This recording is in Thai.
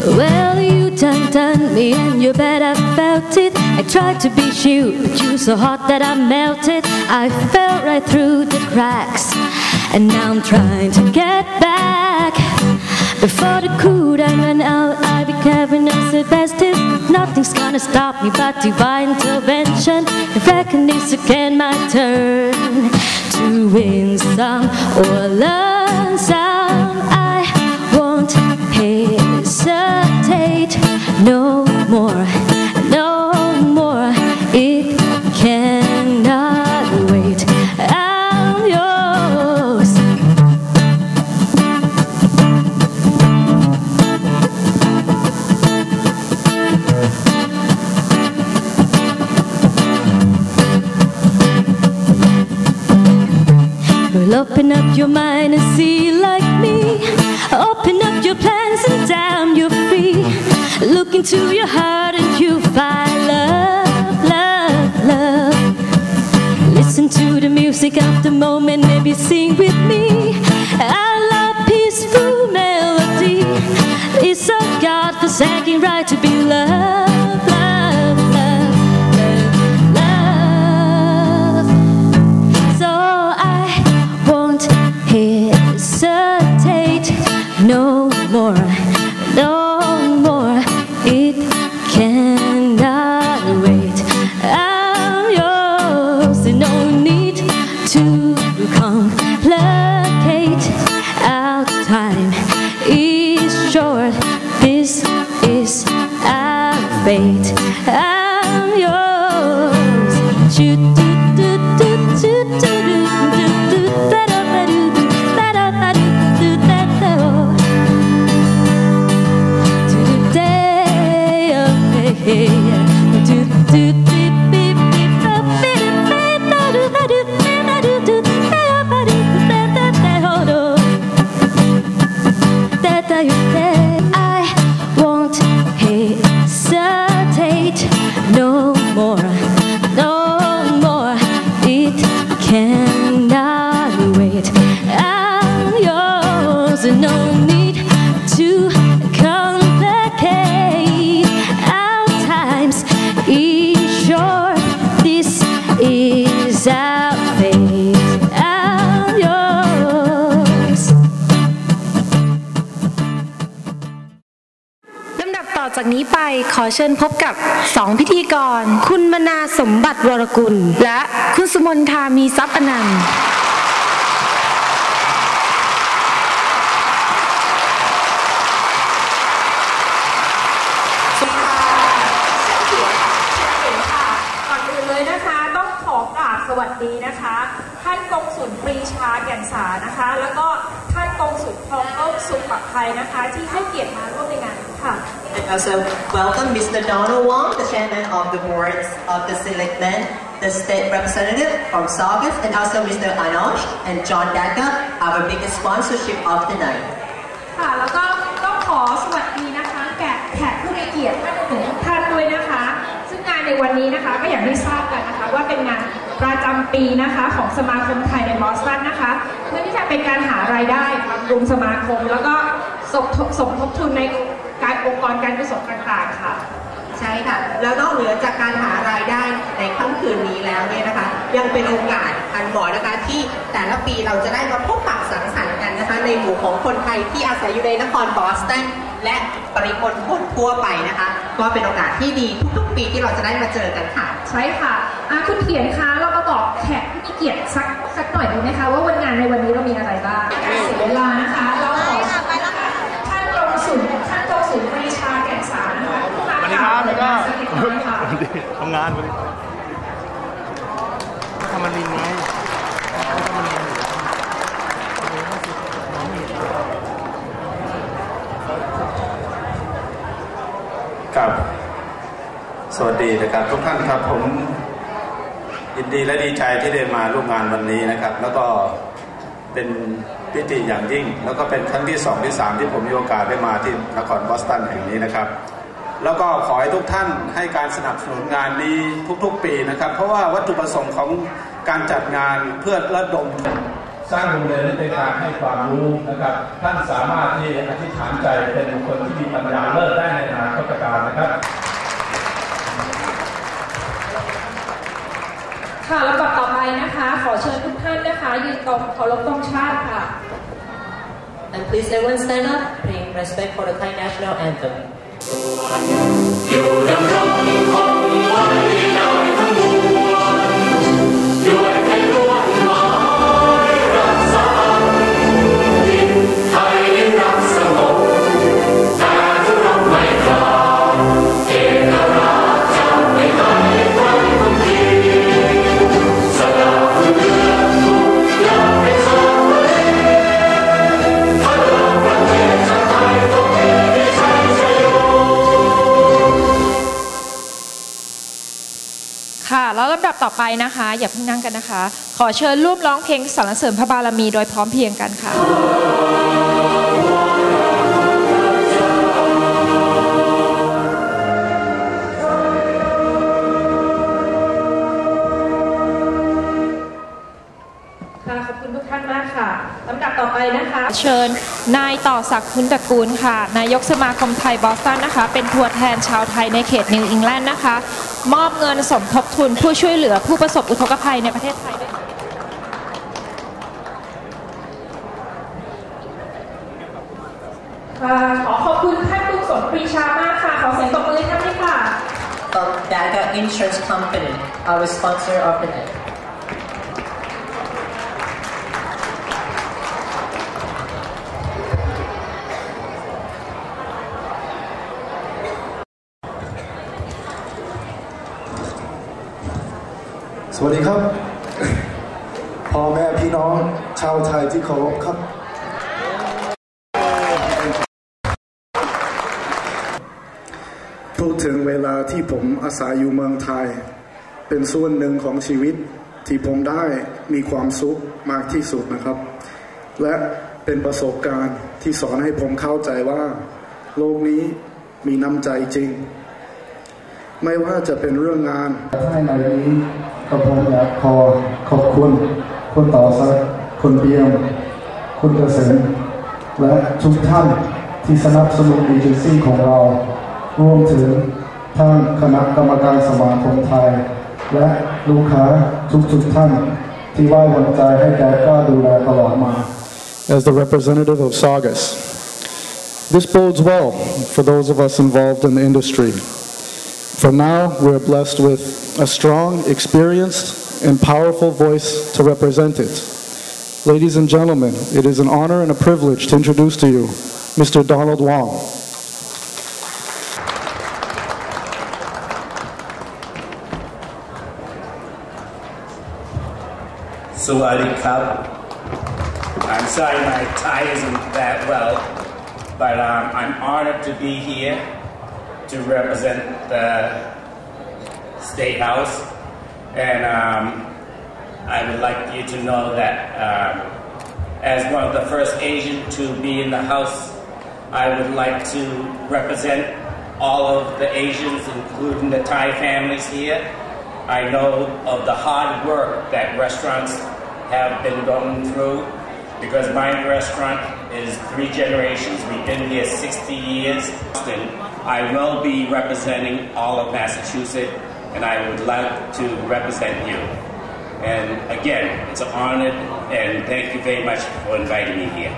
Well, you done done me and you bet I felt it. I tried to be you, but you so hot that I melted. I fell right through the cracks, and now I'm trying to get back. Before the coup done ran out, I be careful as the best is. Nothing's gonna stop me but divine intervention. If reckon it's again my turn to win some or learn some, no more, no more. It cannot wait. I'm yours. Well, open up your mind and see like me. Open up your plans and damn, free. Look into your heart and you find love, love, love. Listen to the music of the moment, maybe sing with me. I love peaceful melody. It's a God-forsaken right to be loved, love, love, love, love. So I won't hesitate no more, no fate. I'm yours. To จากนี้ไปขอเชิญพบกับสองพิธีกร คุณมนาสมบัติวรกุล และคุณสุมนทามีทรัพย์อนันต์ก่อนอื่นเลยนะคะต้องขอกราบสวัสดีนะคะ ท่านกงสุลปรีชาแก่นสานะคะ แล้วก็ท่านกงสุลทองโลกสุขปลอดภัยนะคะ ที่ให้เกียรติมาร่วมในงานค่ะ I also welcome Mr. Donald Wong, the chairman of the board of the Selectmen, the state representative from Saugus, and also Mr. Anosh and John Dagger, our biggest sponsorship of the night. ค่ะแล้วก็ต้องขอสวัสดีนะคะแก่แขกผู้มีเกียรติท่านอื่นๆทุกท่านด้วยนะคะ ซึ่งงานในวันนี้นะคะก็อย่างที่ทราบกันนะคะว่าเป็นงานประจำปีนะคะของสมาคมไทยในบอสตันนะคะ เพื่อที่จะเป็นการหารายได้บำรุงสมาคม แล้วก็สมทบทบทุนใน องค์กรการกุศลต่างๆค่ะ ใช่ค่ะ แล้วนอกเหนือจากการหารายได้ในค่ำคืนนี้แล้วเนี่ยนะคะ ยังเป็นโอกาสอันเหมาะนะคะที่แต่ละปีเราจะได้มาพบปะสังสรรค์กันนะคะ ในหมู่ของคนไทยที่อาศัยอยู่ในนครบอสตันและปริมณฑลทั่วไปนะคะ ก็เป็นโอกาสที่ดีทุกๆ ปีที่เราจะได้มาเจอกันค่ะ ใช่ค่ะอะคุณเขียนคะเรามาบอกแขกผู้มีเกียรติสักสักหน่อยดีไหมคะว่าวันงานในวันนี้เรามีอะไรบ้างเสียเวลานะคะ อยค่ะทำงานวันนี้ทำมันลินไงมันลินครับสวัสดีนะครับทุกท่านครับผมยินดีและดีใจที่ได้มาร่วมงานวันนี้นะครับ แล้วก็เป็นพิธีอย่างยิ่ง แล้วก็เป็นครั้งที่สองที่สามที่ผมมีโอกาสได้มาที่นครบอสตันแห่งนี้นะครับ แล้วก็ขอให้ทุกท่านให้การสนับสนุนงานนี้ทุกๆปีนะครับ เพราะว่าวัตถุประสงค์ของการจัดงานเพื่อระดมสร้างโรงเรียนในการให้ความรู้นะครับ ท่านสามารถที่อธิษฐานใจเป็นคนที่มีปัญญาเลิศได้ในอนาคตการนะครับ ค่ะลำดับต่อไปนะคะ ขอเชิญทุกท่านนะคะ ยืนตรงเคารพธงชาติค่ะ And please everyone stand up, paying respect for the Thai national anthem. điều đâm ra không ai nào ดับต่อไปนะคะ อย่าเพิ่งนั่งกันนะคะ ขอเชิญร่วมร้องเพลงสรรเสริญพระบารมีโดยพร้อมเพรียงกันค่ะค่ะขอบคุณทุกท่านมากค่ะลำดับต่อไปนะคะเชิญนายต่อศักดิ์คุณตระกูลค่ะ นายกสมาคมไทยบอสตันนะคะ เป็นตัวแทนชาวไทยในเขตนิวอิงแลนด์นะคะ มอบเงินสมทบทุนผู้ช่วยเหลือผู้ประสบอุทกภัยในประเทศไทยด้วยค่ะค่ะขอขอบคุณท่านลุงสมปรีชามากค่ะ ขอเสียงตบมือให้ท่านด้วยค่ะ From Daga Insurance Company, our sponsor of the day. วัสดีครับ พ่อแม่พี่น้องชาวไทยที่เคารพครับ พูดถึงเวลาที่ผมอาศัยอยู่เมืองไทย เป็นส่วนหนึ่งของชีวิตที่ผมได้มีความสุขมากที่สุดนะครับ และเป็นประสบการณ์ที่สอนให้ผมเข้าใจว่า โลกนี้มีน้ำใจจริง ไม่ว่าจะเป็นเรื่องงานให้ในนี้ก็ผมอยากขอขอบคุณคุณต่อสักดิ์คุณเบียม คุณเกษมและทุกท่านที่สนับสนุนเอเจนซี่ของเรา รวมถึงท่านคณะกรรมการสมาคมไทย และลูกค้าทุกๆท่านที่ไว้วางใจให้แกกล้าดูแลตลอดมา as the representative of Saugus. This bodes well for those of us involved in the industry. For now, we're blessed with a strong, experienced, and powerful voice to represent it. Ladies and gentlemen, it is an honor and a privilege to introduce to you Mr. Donald Wong. Cup. I'm sorry my Thai isn't that well, but um, I'm honored to be here to represent the State House. And um, I would like you to know that um, as one of the first Asian to be in the House, I would like to represent all of the Asians, including the Thai families here. I know of the hard work that restaurants have been going through because my restaurant is three generations. We've been here 60 years. I will be representing all of Massachusetts and I would like to represent you. And again, it's an honor and thank you very much for inviting me here.